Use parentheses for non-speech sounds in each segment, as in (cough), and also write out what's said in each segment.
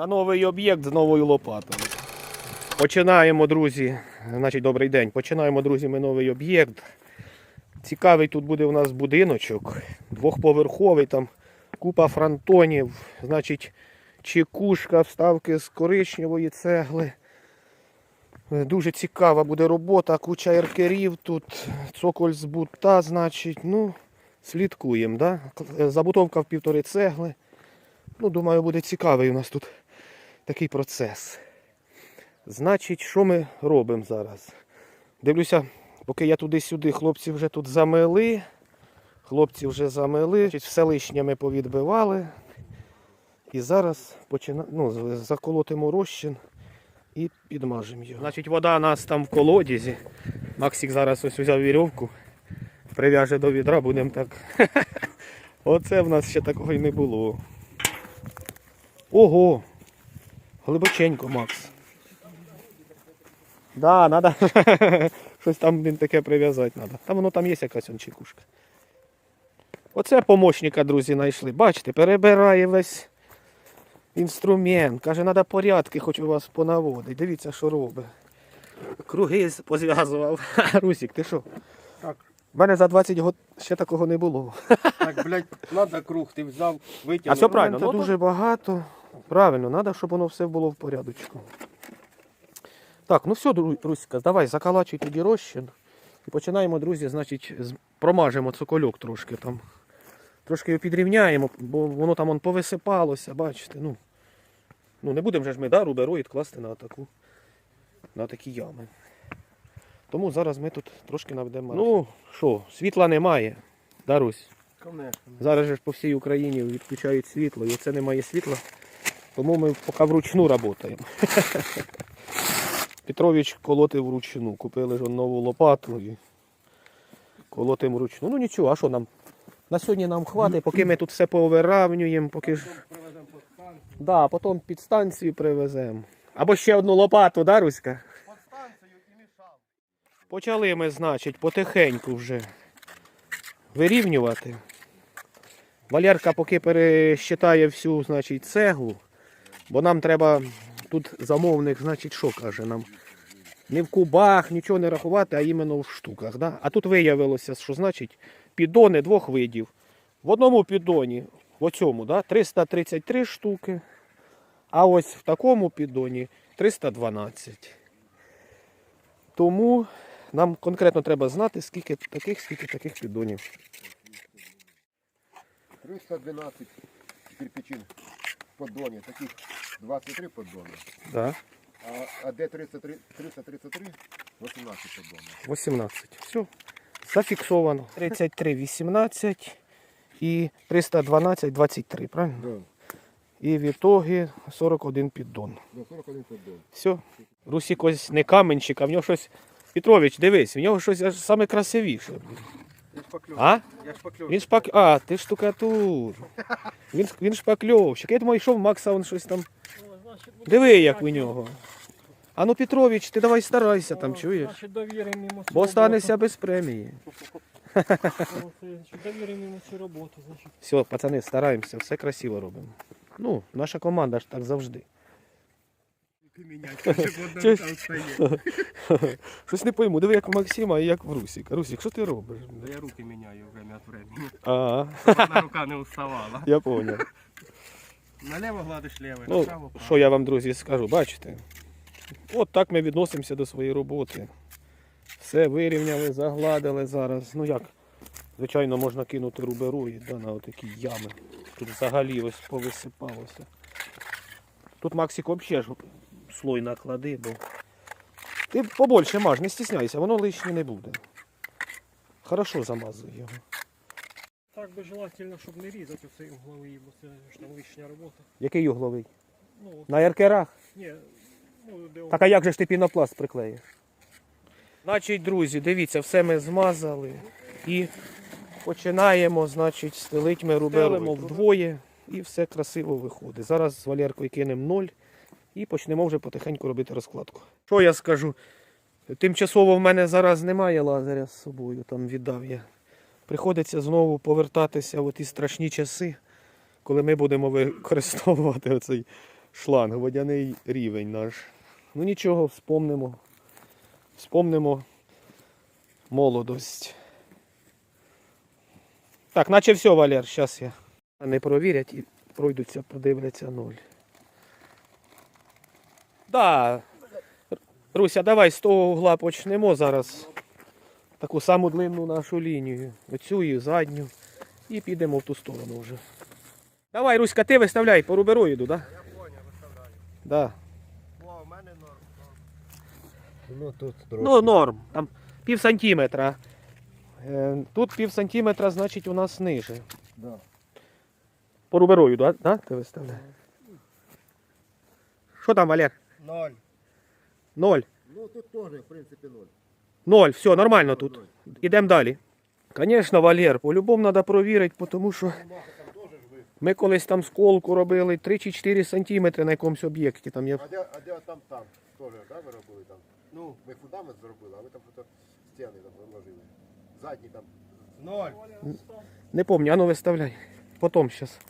на новий об'єкт з новою лопатою. Починаємо, друзі. Значить, добрий день. Починаємо, друзі, ми новий об'єкт. Цікавий тут буде у нас будиночок. Двохповерховий, там купа фронтонів, значить, чекушка, вставки з коричневої цегли. Дуже цікава буде робота, куча еркерів тут, цоколь з бута, значить, ну, слідкуємо, да? Забутовка в півтори цегли. Ну, думаю, буде цікавий у нас тут такий процес. Значить, що ми робимо зараз? Дивлюся, поки я туди-сюди, хлопці вже тут замели. Хлопці вже замели, Значить, все лишнє ми повідбивали. І зараз почина... ну, заколотимо розчин і підмажемо його. Значить, вода у нас там в колодязі. Максик зараз ось взяв вірьовку, прив'яже до відра, будемо так. (laughs) Оце в нас ще такого й не було. Ого! Глибоченько, Макс. Да, надо. (laughs) Щось там блін, таке прив'язати треба. Там воно там є якась чекушка. Оце помощника, друзі, знайшли. Бачите, перебирає весь інструмент. Каже, треба порядки, хоч у вас понаводить. Дивіться, що робить. Круги позв'язував. (laughs) Русік, ти що? Так. У мене за 20 років ще такого не було. (laughs) Так, блядь, надо круг, ти взяв, витягнув. А все правильно, Ну, дуже багато. Правильно, треба, щоб воно все було в порядочку. Так, ну все, Ру- Руська, давай, закалачуй тоді розчин. І починаємо, друзі, значить, промажемо цокольок трошки там. Трошки його підрівняємо, бо воно там он повисипалося, бачите. Ну, ну не будемо же ж ми да, рубероїд класти на таку, на такі ями. Тому зараз ми тут трошки наведемо. Ну, що, світла немає. Да, Русь? Зараз же ж по всій Україні відключають світло, і оце немає світла. Тому ми поки вручну працюємо. (laughs) Петрович колотив вручну. Купили ж нову лопату і колотимо вручну. Ну нічого, а що нам? На сьогодні нам хватить, поки ми тут все повиравнюємо, поки ж. Да, потім під станцію привеземо. Або ще одну лопату, да, Руська? По станцію і мішав. Почали ми, значить, потихеньку вже вирівнювати. Валерка поки пересчитає всю, значить, цеглу, бо нам треба, тут замовник, значить, що каже нам? Не в кубах, нічого не рахувати, а іменно в штуках. Да? А тут виявилося, що значить піддони двох видів. В одному піддоні, в оцьому, да, 333 штуки, а ось в такому піддоні 312. Тому нам конкретно треба знати, скільки таких, скільки таких піддонів. 312 кирпичин в поддоне, таких 23 поддона, Да. а, а де 303, 333 18 поддонов. 18. Все. Зафіксовано. 33, 18 і 312, 23, правильно? Да, І в ітогі 41 піддон. да 41 поддон. Все. Русік ось не каменщик, а в нього щось. Петрович, дивись, в нього щось аж саме красивіше. Я шпаклюв. А? Я. Він шпак. А, ти штукатур. Він, він шпакльовщик. Я думаю, йшов Макса, він щось там. Диви, як у нього. А ну, Петрович, ти давай старайся там, чуєш? Йому цю Бо останешся без премії. роботу. Йому цю роботу. Значить. Все, пацани, стараємося, все красиво робимо. Ну, наша команда ж так завжди. Чуєш? (laughs) (laughs) Щось не пойму, диви, як у Максима і як в Русіка. Русік, що ти робиш? Да я руки міняю время від времени. А, Щоб Одна рука не уставала. я поняв. (laughs) Наліво гладиш лівий, Ну, направо право. що я вам, друзі, скажу, бачите? От так ми відносимося до своєї роботи. Все вирівняли, загладили зараз. Ну як? Звичайно, можна кинути рубероїд да, на отакі ями. Тут взагалі ось повисипалося. Тут Максик взагалі ж слой наклади, бо. Ти побольше маж, не стісняйся, воно лишнє не буде. Хорошо замазуй його. Так би желательно, щоб не різати цей угловий, бо це ж там лишня робота. Який угловий? Ну, от, На яркерах? ні, ну, де Так а як же ж ти пінопласт приклеїш? Значить, друзі, дивіться, все ми змазали і починаємо, значить, стелить ми рубелимо вдвоє і все красиво виходить. Зараз з Валеркою кинемо ноль і почнемо вже потихеньку робити розкладку. Що я скажу? Тимчасово в мене зараз немає лазеря з собою, там віддав я. Приходиться знову повертатися в ті страшні часи, коли ми будемо використовувати (laughs) оцей шланг, водяний рівень наш. Ну нічого, вспомнимо. Вспомнимо молодость. Так, наче все, Валер, зараз я. Не провірять і пройдуться, подивляться ноль. Да. Руся, давай з того угла почнемо зараз. Таку саму длинну нашу лінію. Оцю і задню. І підемо в ту сторону вже. Давай, Руська, ти виставляй, по рубероїду, да? Я поняв, виставляю. Да. О, у мене норм. Ну тут трохи. Ну, норм. Там пів сантиметра. Е, Тут пів сантиметра, значить, у нас ниже. Да. По рубероїду, да? да? Ти виставляєш? Що там, Валер? Ноль. Ноль. Ну тут теж, в принципі, ноль. Ноль, все, нормально тут. Ідемо далі. Звісно, Валер, по-любому треба провірити, тому що ми колись там сколку робили 3 чи 4 сантиметри на якомусь об'єкті. Там є... А де, а де там там? Теж, да, ви робили там? Ну, Ми фундамент зробили, а ви там фото стіни там вложили. Задні там. ноль. Не пам'ятаю, а ну виставляй. Потім зараз.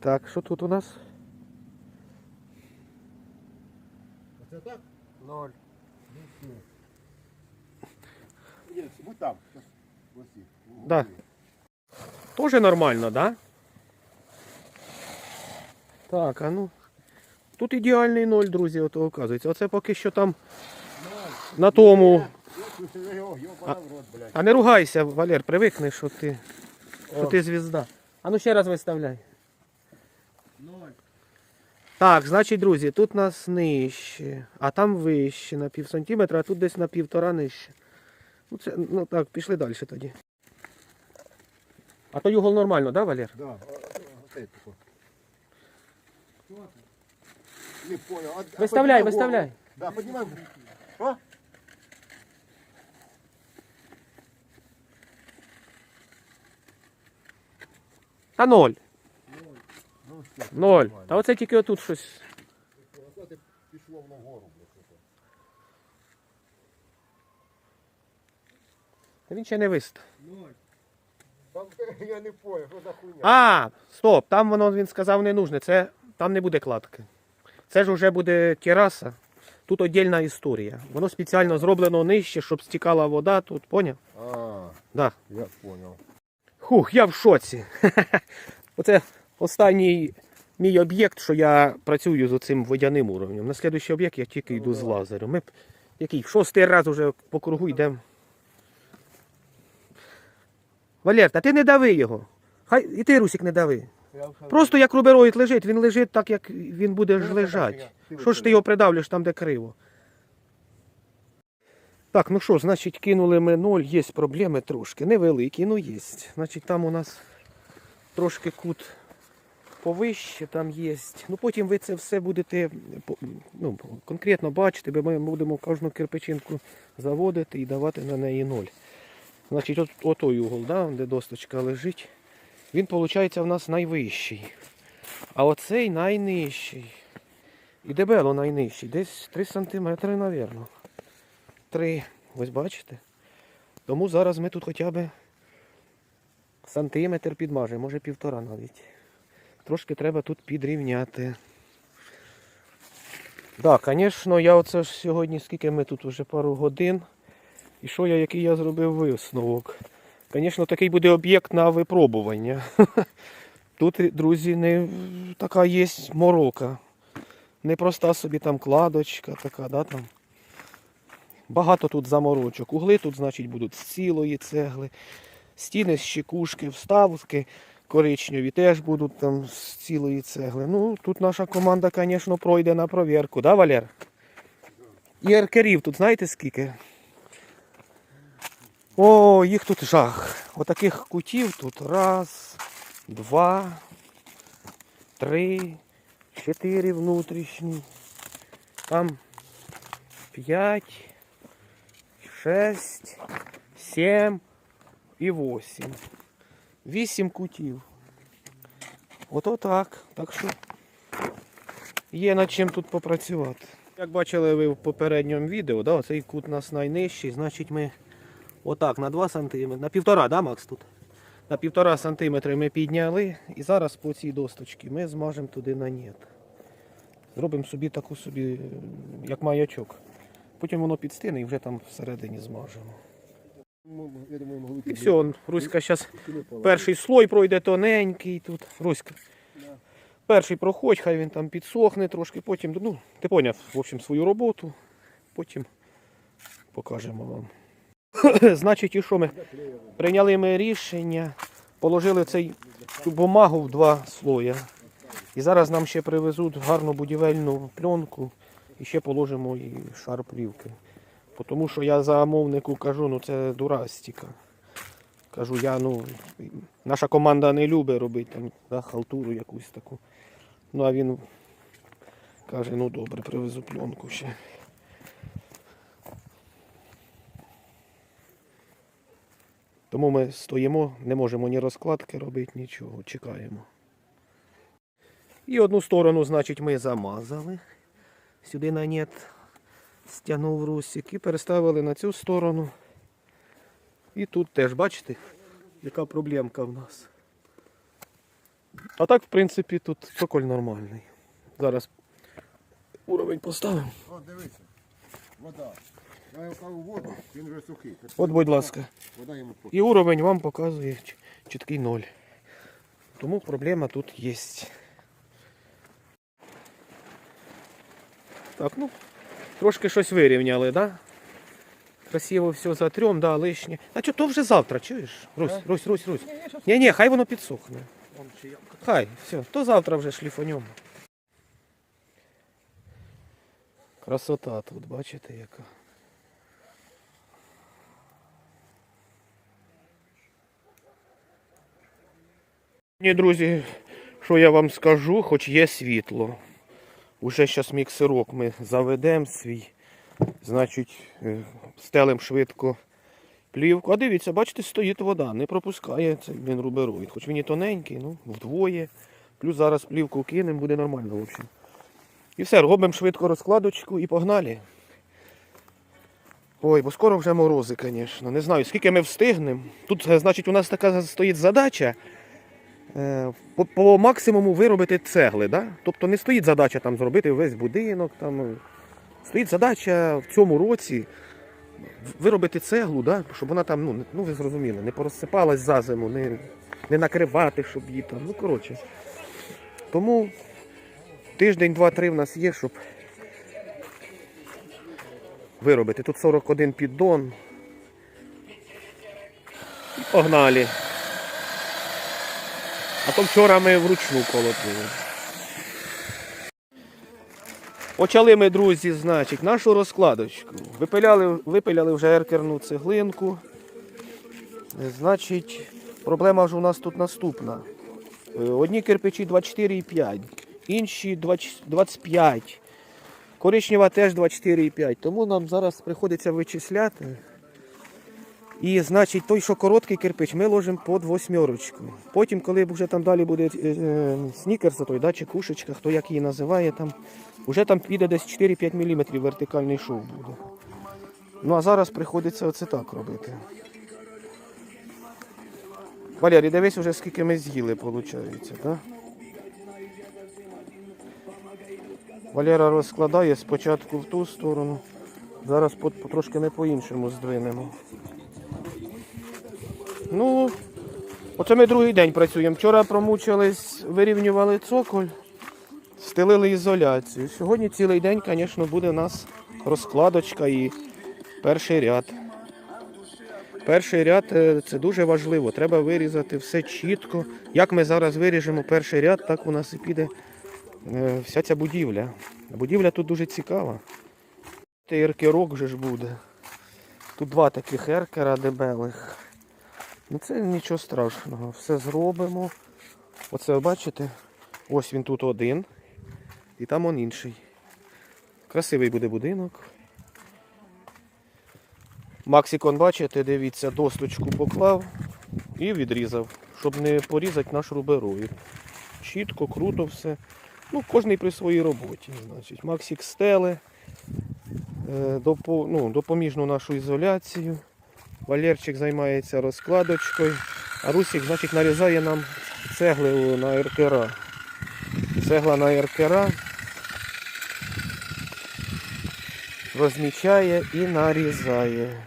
Так, що тут у нас? Оце так? Ноль. Ні, будь там. Да. Тоже нормально, да? Так, а ну. Тут ідеальний ноль, друзі, ото оказується. Оце поки що там на тому. Блядь. А не ругайся, Валер, привикни, що ти, що ти звізда. А ну ще раз виставляй. Так, значить, друзі, тут нас нижче, а там вище на пів сантиметра, а тут десь на півтора нижче. Ну, це, ну так, пішли далі тоді. А то угол нормально, да, Валер? Да, оце тако. Не понял. А- а Виставляй, поднимай виставляй. голову. Да, поднимай. Що? Та ноль. Ноль. Та оце тільки отут щось. Пішло в нагору, Та він ще не вистав. Там, я не понял, що за хуйня. А, стоп, там воно він сказав не нужне. Це там не буде кладки. Це ж вже буде тераса. Тут віддільна історія. Воно спеціально зроблено нижче, щоб стікала вода тут, поняв? А, Да. я понял. Хух, я в шоці. (laughs) Оце останній мій об'єкт, що я працюю з оцим водяним уровнем. На слідуючий об'єкт я тільки йду з лазером. Ми який в шостий раз вже по кругу йдемо. Валер, та ти не дави його. Хай і ти, Русик, не дави. Просто як рубероїд лежить, він лежить так, як він буде ж Ну, лежати. Що ж ти його придавлюєш там, де криво? Так, ну що, значить, кинули ми ноль, є проблеми трошки. Невеликі, ну є. Значить, там у нас трошки кут повище там є. Ну потім ви це все будете ну, конкретно бачити, бо ми будемо кожну кирпичинку заводити і давати на неї ноль. Значить, от, отой угол, да, де досточка лежить, він, виходить, у нас найвищий. А оцей найнижчий. І дебело найнижчий. Десь 3 см, мабуть. 3. Ось бачите? Тому зараз ми тут хоча б сантиметр підмажемо, може півтора навіть. Трошки треба тут підрівняти. Так, звісно, я оце ж сьогодні, скільки ми тут вже пару годин. І що я, який я зробив висновок? Звісно, такий буде об'єкт на випробування. (laughs) Тут, друзі, не така є морока. Не проста собі там кладочка, така, да, там. Багато тут заморочок. Угли тут, значить, будуть з цілої цегли. Стіни з щекушки, вставки коричневі теж будуть там з цілої цегли. Ну, тут наша команда, звісно, пройде на провірку, да, Валер? І еркерів тут знаєте скільки? О, їх тут жах. Отаких кутів тут раз, два, три, чотири внутрішні. Там п'ять, шесть, сім і восім. Вісім кутів. Ото так. Так що є над чим тут попрацювати. Як бачили ви в попередньому відео, да, цей кут у нас найнижчий, значить ми отак на 2 см, на півтора, да, Макс тут? на півтора сантиметри ми підняли. І зараз по цій досточці ми змажемо туди на нет. Зробимо собі таку собі, як маячок. Потім воно підстине і вже там всередині змажемо. Ну, Я думаю, могли І все, он, Руська зараз перший слой пройде тоненький тут. Руська. Перший проходь, хай він там підсохне трошки, потім, ну, ти поняв, в общем, свою роботу. Потім покажемо вам. (coughs) Значить, і що ми? Прийняли ми рішення, положили цей, цю бумагу в два слоя. І зараз нам ще привезуть гарну будівельну пленку і ще положимо і шар плівки. Тому що я замовнику кажу, ну це дурастіка. Кажу, я, ну, наша команда не любить робити там да, халтуру якусь таку. Ну а він каже, ну добре, привезу пленку ще. Тому ми стоїмо, не можемо ні розкладки робити, нічого, чекаємо. І одну сторону, значить, ми замазали. Сюди на нет стягнув русик і переставили на цю сторону. І тут теж, бачите, яка проблемка в нас. А так, в принципі, тут цоколь нормальний. Зараз уровень поставимо. О, дивися. Вода. Я його воду, він вже сухий. От, будь ласка. Вода йому. І уровень вам показує чіткий ноль. Тому проблема тут є. Так, ну, трошки щось вирівняли, да? Красиво все затрем, да, лишнє. А що, то вже завтра, чуєш? Русь, Русь, Русь, Русь. Ні, ні, хай воно підсохне. Хай, все, то завтра вже шліфанем. Красота тут, бачите, яка. Ні, друзі, що я вам скажу, хоч є світло. Уже зараз міксерок ми заведемо свій. Значить, е, стелим швидко плівку. А дивіться, бачите, стоїть вода, не пропускає цей блін рубероїд. Хоч він і тоненький, ну, вдвоє. Плюс зараз плівку кинемо, буде нормально, в общем. І все, робимо швидко розкладочку і погнали. Ой, бо скоро вже морози, звісно. Не знаю, скільки ми встигнемо. Тут, е, значить, у нас така стоїть задача по, по максимуму виробити цегли. Да? Тобто не стоїть задача там зробити весь будинок. Там. е, Стоїть задача в цьому році виробити цеглу, да? щоб вона там, ну, ну ви зрозуміли, не порозсипалась за зиму, не, не накривати, щоб її там. Ну, коротше. Тому тиждень, два-три в нас є, щоб виробити. Тут 41 піддон. Погнали. А то вчора ми вручну колотили. Почали ми, друзі, значить, нашу розкладочку. Випиляли, випиляли вже еркерну цеглинку. Значить, проблема ж у нас тут наступна. Е, Одні кирпичі 24,5, інші 25. Коричнева теж 24,5. Тому нам зараз приходиться вичисляти. І значить, той, що короткий кирпич, ми ложимо під восьмерочку. Потім, коли вже там далі буде е, е, снікерс, той, да, чи кушечка, хто як її називає, там, вже там піде десь 4-5 мм вертикальний шов буде. Ну а зараз приходиться оце так робити. Валерій, дивись уже скільки ми з'їли, виходить, так? Валера розкладає спочатку в ту сторону. Зараз по, по- ми по-іншому здвинемо. Ну, оце ми другий день працюємо. Вчора промучились, вирівнювали цоколь, стелили ізоляцію. Сьогодні цілий день, звісно, буде у нас розкладочка і перший ряд. Перший ряд е, це дуже важливо. Треба вирізати все чітко. Як ми зараз виріжемо перший ряд, так у нас і піде е, вся ця будівля. Будівля тут дуже цікава. Та еркерок вже ж буде. Тут два таких еркера дебелих. Ну це нічого страшного. Все зробимо. Оце бачите? Ось він тут один. І там он інший. Красивий буде будинок. Максикон, бачите, дивіться, досточку поклав і відрізав, щоб не порізати наш рубероїд. Чітко, круто все. Ну, кожний при своїй роботі. Максик стеле, е, ну, допоміжну нашу ізоляцію. Валерчик займається розкладочкою. А Русик, значить, нарізає нам цегли на еркера. Цегла на еркера. Розмічає і нарізає.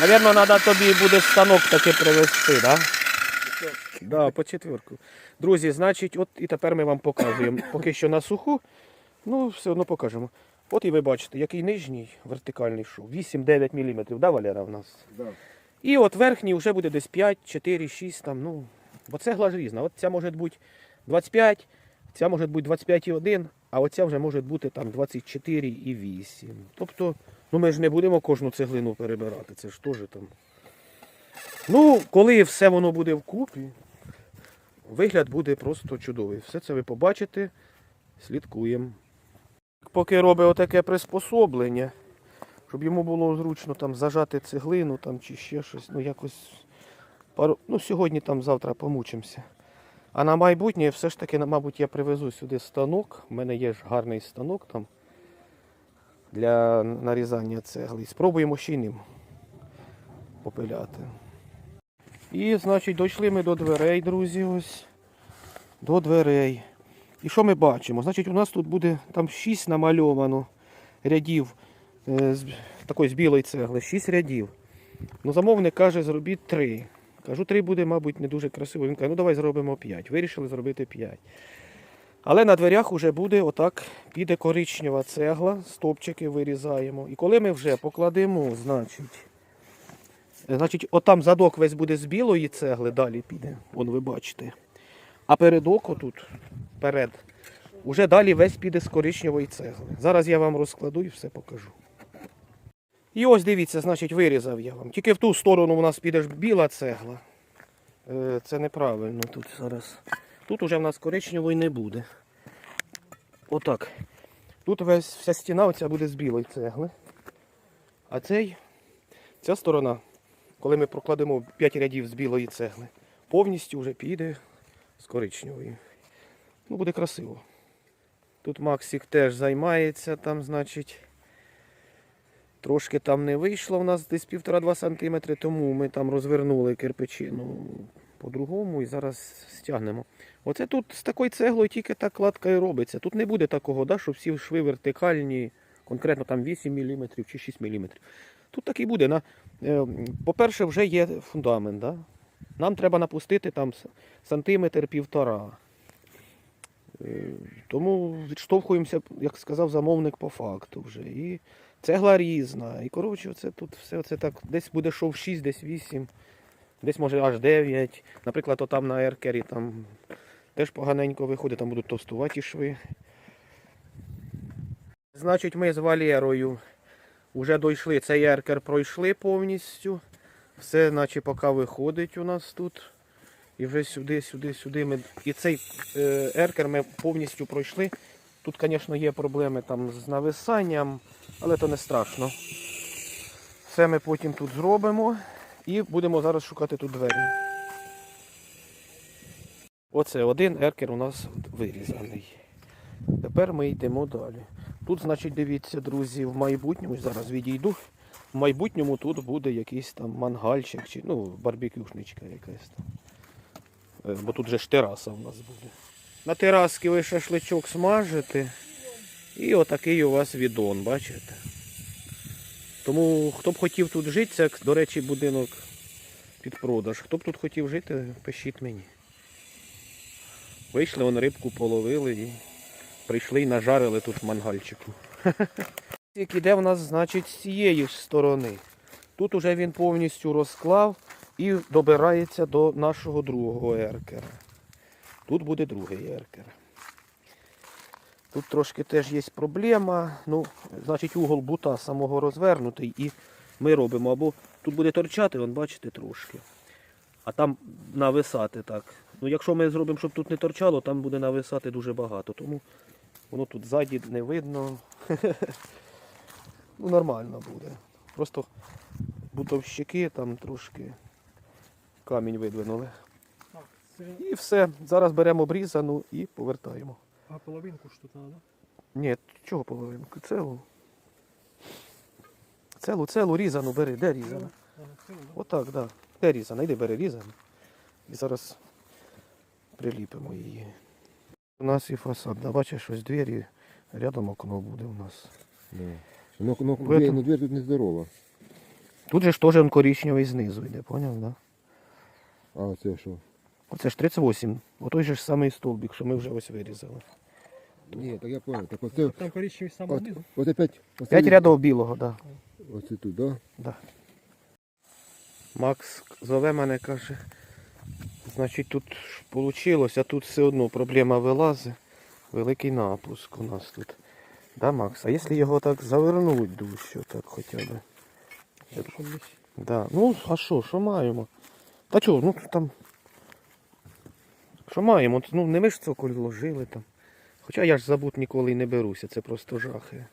Навірно, треба тобі буде станок таки привезти, так? Да? Да, по четвірку. Друзі, значить, от і тепер ми вам показуємо. Поки що на суху, ну все одно покажемо. От і ви бачите, який нижній вертикальний шов. 8-9 мм, да, Валера, в нас? Да. І от верхній вже буде десь 5, 4, 6 там, ну. Бо цегла ж різна. От ця може бути 25, ця може бути 25,1, а оця вже може бути там 24,8. Тобто, ну ми ж не будемо кожну цеглину перебирати, це ж теж там. Ну, коли все воно буде вкупі, вигляд буде просто чудовий. Все це ви побачите, слідкуємо. Поки робить отаке приспособлення, щоб йому було зручно там зажати цеглину там, чи ще щось, ну якось пару, ну сьогодні там завтра помучимося. А на майбутнє все ж таки, мабуть, я привезу сюди станок. У мене є ж гарний станок там для нарізання цегли. Спробуємо ще й ним попиляти. І, значить, дійшли ми до дверей, друзі, ось. До дверей. І що ми бачимо? Значить, у нас тут буде там 6 намальовано рядів е, з такої з білої цегли, 6 рядів. Ну, замовник каже, зробіть 3. Кажу, 3 буде, мабуть, не дуже красиво. Він каже, ну давай зробимо 5. Вирішили зробити 5. Але на дверях вже буде отак, піде коричнева цегла, стопчики вирізаємо. І коли ми вже покладемо, значить, значить, отам задок весь буде з білої цегли, далі піде, вон ви бачите. А передок отут, перед, уже далі весь піде з коричневої цегли. Зараз я вам розкладу і все покажу. І ось дивіться, значить, вирізав я вам. Тільки в ту сторону у нас піде ж біла цегла. Е, Це неправильно тут зараз. Тут уже в нас коричневої не буде. Отак. Тут весь, вся стіна оця буде з білої цегли. А цей, ця сторона, коли ми прокладемо 5 рядів з білої цегли, повністю вже піде з коричневої. Ну, буде красиво. Тут Максик теж займається, там, значить. Трошки там не вийшло в нас десь 1,5-2 см, тому ми там розвернули кирпичину по-другому і зараз стягнемо. Оце тут з такою цеглою тільки так кладка і робиться. Тут не буде такого, да, що всі шви вертикальні, конкретно там 8 мм чи 6 мм. Тут так і буде. Е, по-перше, вже є фундамент. Да? Нам треба напустити там сантиметр півтора. Е, Тому відштовхуємося, як сказав замовник, по факту вже. І цегла різна. І коротше, оце тут все це так. Десь буде шов 6, десь 8, десь може аж 9. Наприклад, отам на еркері там теж поганенько виходить, там будуть товстуваті шви. Значить, ми з Валерою вже дійшли. Цей еркер пройшли повністю. Все, наче поки виходить у нас тут. І вже сюди, сюди, сюди. Ми... І цей еркер ми повністю пройшли. Тут, звісно, є проблеми там з нависанням, але то не страшно. Все ми потім тут зробимо і будемо зараз шукати тут двері. Оце один еркер у нас вирізаний. Тепер ми йдемо далі. Тут, значить, дивіться, друзі, в майбутньому, зараз відійду. В майбутньому тут буде якийсь там мангальчик чи ну, барбекюшничка якась там. Е, Бо тут же ж тераса в нас буде. На тераски ви шашличок смажите. І отакий у вас відон, бачите? Тому хто б хотів тут жити, це, до речі, будинок під продаж. Хто б тут хотів жити, пишіть мені. Вийшли, вон рибку половили і прийшли і нажарили тут мангальчику. (laughs) Як іде в нас, значить, з цієї сторони. Тут уже він повністю розклав і добирається до нашого другого еркера. Тут буде другий еркер. Тут трошки теж є проблема. Ну, значить, угол бута самого розвернутий і ми робимо. Або тут буде торчати, вон, бачите, трошки. А там нависати так. Ну, якщо ми зробимо, щоб тут не торчало, там буде нависати дуже багато. Тому воно тут ззаді не видно. (laughs) Ну, нормально буде. Просто бутовщики там трошки камінь видвинули. І все. Зараз беремо обрізану і повертаємо. а половинку ж тут треба. Ні, чого половинку? Целу. Целу, целу різану бери, де різана? Отак, так. Да. Де різана? Йди бери різану. І зараз приліпимо її. У нас і фасад, да, бачиш, ось двері, рядом окно буде у нас. Да. Ну, ну, этом- ну, дверь тут не здорова. Тут же ж теж он коричневий знизу йде, поняв, да? А це що? Оце ж 38. Отой же ж самий столбик, що ми вже ось вирізали. Ні, так я понял. Так оце, Там коричневий сам от, знизу. от опять, оце, П'ять рядов білого, так. Да. Оце тут, да? Да. Макс зове мене, каже. Значить, тут вийшло, а тут все одно проблема вилазить. Великий напуск у нас тут. Да, Макс? А якщо його так завернуть дужче, так хоча б. Да. Ну, а що, що маємо? Та чого, ну там. Що маємо? Ну не ми ж цоколь ложили там. Хоча я ж забут ніколи не беруся, це просто жахи.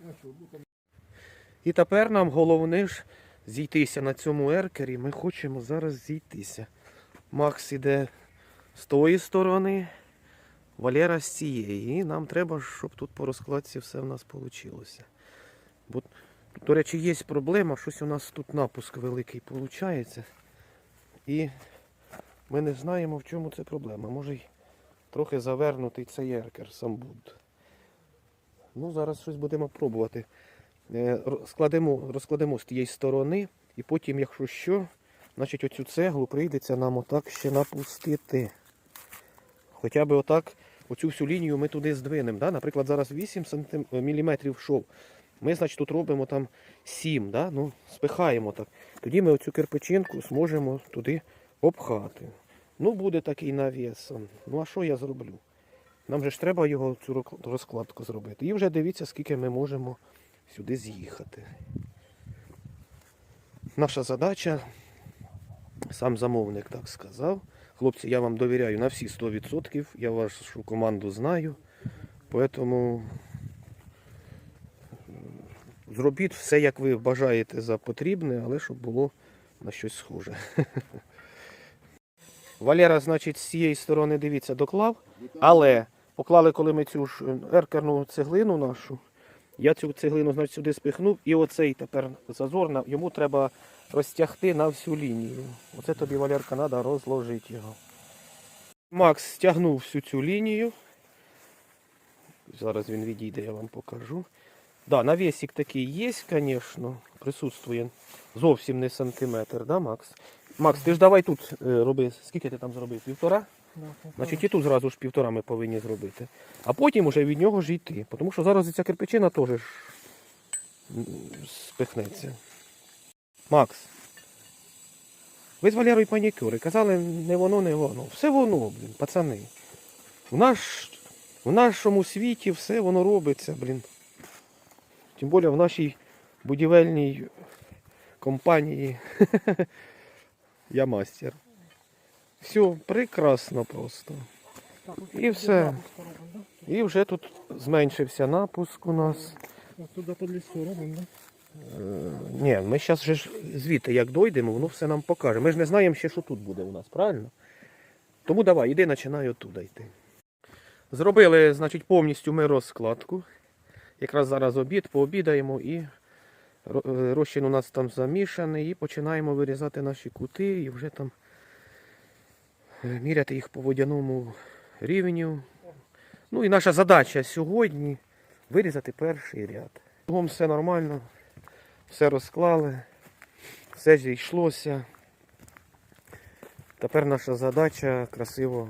І тепер нам головне ж зійтися на цьому еркері. Ми хочемо зараз зійтися. Макс іде з тої сторони, Валера з цієї. І нам треба, щоб тут по розкладці все в нас вийшло. Бо, до речі, є проблема, щось у нас тут напуск великий виходить. І ми не знаємо, в чому це проблема. Може й трохи завернутий цей еркер сам буд. Ну, зараз щось будемо пробувати. Е, Складемо, розкладемо з тієї сторони, і потім, якщо що, значить оцю цеглу прийдеться нам отак ще напустити. Хоча б отак оцю всю лінію ми туди здвинемо. Да? Наприклад, зараз 8 см шов. Ми, значить, тут робимо там 7, да? ну, спихаємо так. Тоді ми оцю кирпичинку зможемо туди обхати. Ну, буде такий навіс. Ну, а що я зроблю? Нам же ж треба його цю розкладку зробити. І вже дивіться, скільки ми можемо сюди з'їхати. Наша задача, сам замовник так сказав. Хлопці, я вам довіряю на всі 100%. Я вашу команду знаю. Поэтому зробіть все, як ви бажаєте за потрібне, але щоб було на щось схоже. (laughs) Валера, значить, з цієї сторони, дивіться, доклав. Але поклали, коли ми цю ж е, еркерну цеглину нашу, я цю цеглину значить, сюди спихнув, і оцей тепер зазор, йому треба розтягти на всю лінію. Оце тобі, Валерка, треба розложити його. Макс стягнув всю цю лінію. Зараз він відійде, я вам покажу. Да, навісик такий є, звісно, присутствує. Зовсім не сантиметр, да, Макс? Макс, ти ж давай тут е, роби. Скільки ти там зробив? Півтора? Значить, і тут зразу ж півтора ми повинні зробити. А потім уже від нього ж йти. Тому що зараз ця кирпичина теж спихнеться. Макс. Ви з Валерою панікюри. Казали, не воно, не воно. Все воно, блін, пацани. В, наш, в нашому світі все воно робиться, блін. Тим більше в нашій будівельній компанії. (laughs) Я мастер. Все прекрасно просто. І все. І вже тут зменшився напуск у нас. Туди під лісу робимо? Е, Ні, ми зараз ж звідти як дойдемо, воно все нам покаже. Ми ж не знаємо ще, що тут буде у нас, правильно? Тому давай, іди, починай оттуда йти. Зробили, значить, повністю ми розкладку. Якраз зараз обід, пообідаємо і е, розчин у нас там замішаний, і починаємо вирізати наші кути і вже там міряти їх по водяному рівню. Ну і наша задача сьогодні вирізати перший ряд. Кругом все нормально, все розклали, все зійшлося. Тепер наша задача красиво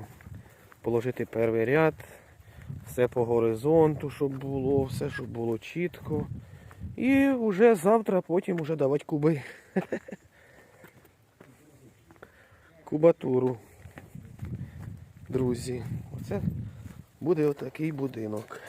положити перший ряд, все по горизонту, щоб було, все, щоб було чітко. І вже завтра потім вже давати куби. (laughs) Кубатуру. Друзі. Оце буде отакий будинок.